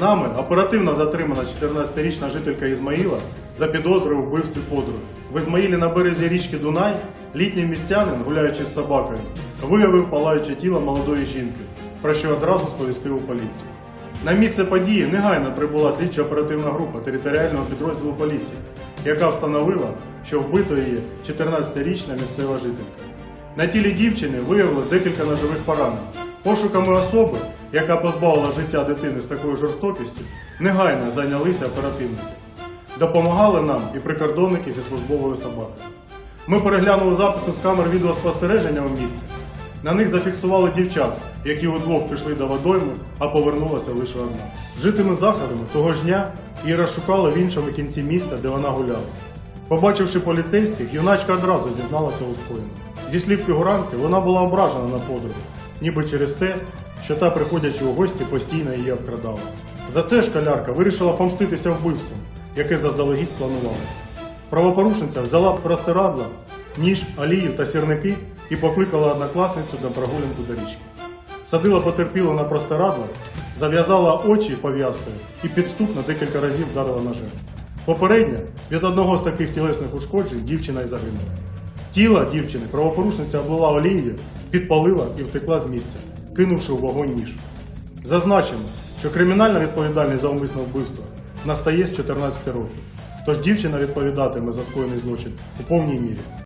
Нами оперативно затримана 14-річна жителька Ізмаїла за підозрою вбивстві подруги. В Ізмаїлі на березі річки Дунай літній містянин, гуляючи з собакою, виявив палаюче тіло молодої жінки, про що одразу сповістив у поліцію. На місце події негайно прибула слідчо-оперативна група територіального підрозділу поліції, яка встановила, що вбито її 14-річна місцева жителька. На тілі дівчини виявили декілька ножових поранень. Пошуками особи, яка позбавила життя дитини з такою жорстокістю, негайно зайнялися оперативники. Допомагали нам і прикордонники зі службовою собакою. Ми переглянули записи з камер відеоспостереження у місці. На них зафіксували дівчат, які удвох пішли до водойми, а повернулася лише одна. Житими заходами того ж дня її розшукали в іншому кінці міста, де вона гуляла. Побачивши поліцейських, юначка одразу зізналася у скоєному. Зі слів фігурантки, вона була ображена на подругу, ніби через те, що та, приходячи у гості, постійно її обкрадала. За це школярка вирішила помститися вбивством, яке заздалегідь спланувала. Правопорушниця взяла простирадла, ніж, олію та сірники і покликала однокласницю на прогулянку до річки. Садила потерпілу на простирадла, зав'язала очі пов'язкою і підступно декілька разів вдарила ножем. Попередньо від одного з таких тілесних ушкоджень дівчина й загинула. Тіло дівчини правопорушниця облила олією, підпалила і втекла з місця, кинувши у вогонь ніж. Зазначимо, що кримінальна відповідальність за умисне вбивство настає з 14 років. Тож дівчина відповідатиме за скоєний злочин у повній мірі.